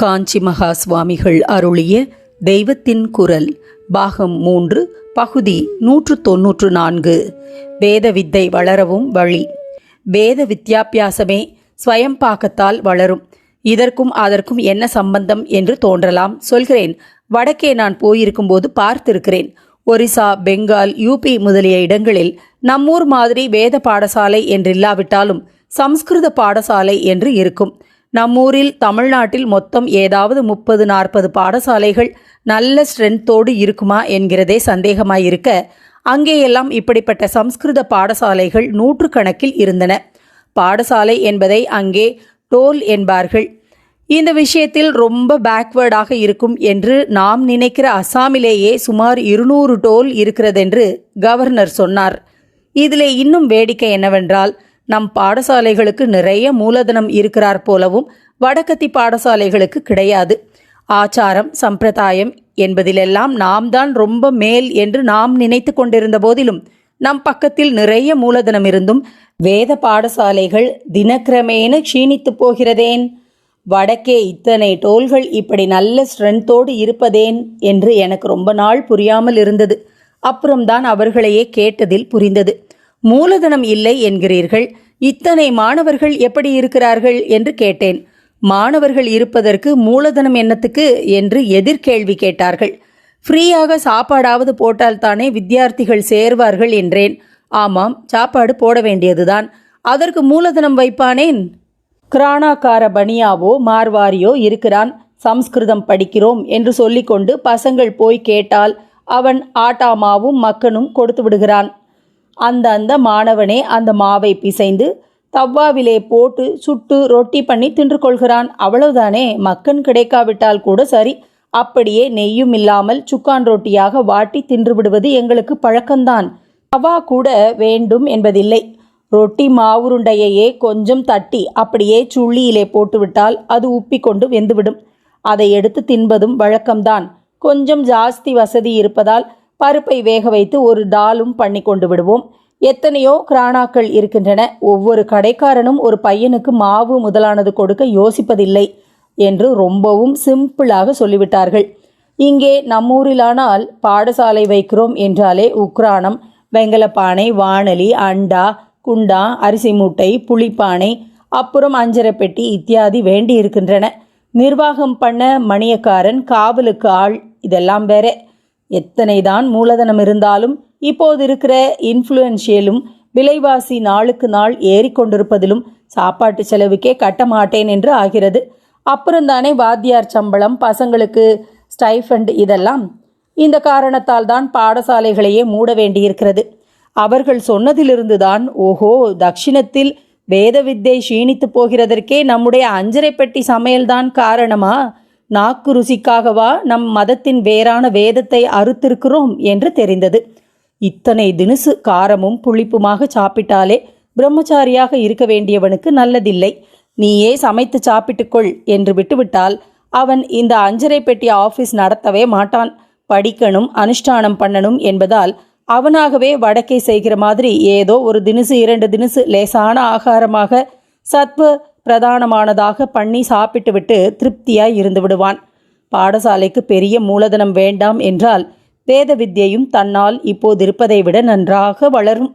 காஞ்சி மகா சுவாமிகள் அருளிய தெய்வத்தின் குரல் பாகம் மூன்று பகுதி நூற்று தொன்னூற்று நான்கு. வேத வித்தை வளரவும் வழி. வேத வித்யாபியாசமே ஸ்வயம்பாக்கத்தால் வளரும். இதற்கும் அதற்கும் என்ன சம்பந்தம் என்று தோன்றலாம். சொல்கிறேன். வடக்கே நான் போயிருக்கும்போது பார்த்திருக்கிறேன். ஒரிசா பெங்கால் யூபி முதலிய இடங்களில் நம்மூர் மாதிரி வேத பாடசாலை என்றில்லாவிட்டாலும் சம்ஸ்கிருத பாடசாலை என்று இருக்கும். நம்மூரில் தமிழ்நாட்டில் மொத்தம் ஏதாவது முப்பது நாற்பது பாடசாலைகள் நல்ல ஸ்ட்ரென்த்தோடு இருக்குமா என்கிறதே சந்தேகமாயிருக்க அங்கேயெல்லாம் இப்படிப்பட்ட சம்ஸ்கிருத பாடசாலைகள் நூற்றுக்கணக்கில் இருந்தன. பாடசாலை என்பதை அங்கே டோல் என்பார்கள். இந்த விஷயத்தில் ரொம்ப பேக்வேர்டாக இருக்கும் என்று நாம் நினைக்கிற அசாமிலேயே சுமார் இருநூறு டோல் இருக்கிறதென்று கவர்னர் சொன்னார். இதிலே இன்னும் வேடிக்கை என்னவென்றால் நம் பாடசாலைகளுக்கு நிறைய மூலதனம் இருக்கிறார் போலவும் வடக்கத்தி பாடசாலைகளுக்கு கிடையாது. ஆச்சாரம் சம்பிரதாயம் என்பதிலெல்லாம் நாம் தான் ரொம்ப மேல் என்று நாம் நினைத்து கொண்டிருந்த போதிலும் நம் பக்கத்தில் நிறைய மூலதனம் இருந்தும் வேத பாடசாலைகள் தினக்கிரமேன க்ஷீணித்து போகிறதேன்? வடக்கே இத்தனை டோல்கள் இப்படி நல்ல ஸ்ட்ரென்த்தோடு இருப்பதேன் என்று எனக்கு ரொம்ப நாள் புரியாமல் இருந்தது. அப்புறம்தான் அவர்களையே கேட்டதில் புரிந்தது. மூலதனம் இல்லை என்கிறீர்கள். இத்தனை மாணவர்கள் எப்படி இருக்கிறார்கள் என்று கேட்டேன். மாணவர்கள் இருப்பதற்கு மூலதனம் என்னத்துக்கு என்று எதிர்கேள்வி கேட்டார்கள். ஃப்ரீயாக சாப்பாடாவது போட்டால்தானே வித்தியார்த்திகள் சேர்வார்கள் என்றேன். ஆமாம் சாப்பாடு போட வேண்டியதுதான். அதற்கு மூலதனம் வைப்பானேன்? கிரானாக்கார பனியாவோ மார்வாரியோ இருக்கிறான். சம்ஸ்கிருதம் படிக்கிறோம் என்று சொல்லிக்கொண்டு பசங்கள் போய் கேட்டால் அவன் ஆட்டாமாவும் மக்கனும் கொடுத்து விடுகிறான். அந்த அந்த மாணவனே அந்த மாவை பிசைந்து தவ்வாவிலே போட்டு சுட்டு ரொட்டி பண்ணி தின்று கொள்கிறான். அவ்வளவுதானே? மக்கன் கிடைக்காவிட்டால் கூட சரி. அப்படியே நெய்யும் இல்லாமல் சுக்கான் ரொட்டியாக வாட்டி தின்று விடுவது எங்களுக்கு பழக்கம்தான். தவா கூட வேண்டும் என்பதில்லை. ரொட்டி மாவுருண்டையையே கொஞ்சம் தட்டி அப்படியே சுள்ளியிலே போட்டுவிட்டால் அது உப்பி கொண்டு வெந்துவிடும். அதை எடுத்து தின்பதும் வழக்கம்தான். கொஞ்சம் ஜாஸ்தி வசதி இருப்பதால் பருப்பை வேக வைத்து ஒரு டாலும் பண்ணி கொண்டு விடுவோம். எத்தனையோ கிரானாக்கள் இருக்கின்றன. ஒவ்வொரு கடைக்காரனும் ஒரு பையனுக்கு மாவு முதலானது கொடுக்க யோசிப்பதில்லை என்று ரொம்பவும் சிம்பிளாக சொல்லிவிட்டார்கள். இங்கே நம்மூரிலானால் பாடசாலை வைக்கிறோம் என்றாலே உக்ரானம் வெங்கலப்பானை வானலி அண்டா குண்டா அரிசி மூட்டை புளிப்பானை அப்புறம் அஞ்சரை பெட்டி இத்தியாதி வேண்டி இருக்கின்றன நிர்வாகம் பண்ண மணியக்காரன் காவலுக்கு ஆள். இதெல்லாம் வேற. எத்தனைதான் மூலதனம் இருந்தாலும் இப்போது இருக்கிற இன்ஃப்ளூயன்ஷியலும் விலைவாசி நாளுக்கு நாள் ஏறிக்கொண்டிருப்பதிலும் சாப்பாட்டு செலவுக்கே கட்ட மாட்டேன் என்று ஆகிறது. அப்புறம்தானே வாத்தியார் சம்பளம் பசங்களுக்கு ஸ்டைஃபண்ட் இதெல்லாம். இந்த காரணத்தால் தான் பாடசாலைகளையே மூட வேண்டியிருக்கிறது. அவர்கள் சொன்னதிலிருந்து தான் ஓஹோ தக்ஷிணத்தில் வேத வித்தை க்ஷீணித்து போகிறதற்கே நம்முடைய அஞ்சரைப்பட்டி சமையல்தான் காரணமா? நாக்கு ருசிக்காகவா நம் மதத்தின் வேறான வேதத்தை அறுத்திருக்கிறோம் என்று தெரிந்தது. இத்தனை தினுசு காரமும் புளிப்புமாக சாப்பிட்டாலே பிரம்மச்சாரியாக இருக்க வேண்டியவனுக்கு நல்லதில்லை. நீயே சமைத்து சாப்பிட்டுக்கொள் என்று விட்டுவிட்டால் அவன் இந்த அஞ்சரை பெட்டி ஆஃபீஸ் நடத்தவே மாட்டான். படிக்கணும் அனுஷ்டானம் பண்ணணும் என்பதால் அவனாகவே வடக்கே செய்கிற மாதிரி ஏதோ ஒரு தினுசு இரண்டு தினுசு லேசான ஆகாரமாக சத்வ பிரதானமானதாக பண்ணி சாப்பிட்டுவிட்டு திருப்தியாய் இருந்து விடுவான். பாடசாலைக்கு பெரிய மூலதனம் வேண்டாம் என்றால் வேத வித்யையும் தன்னால் இப்போது இருப்பதை விட நன்றாக வளரும்.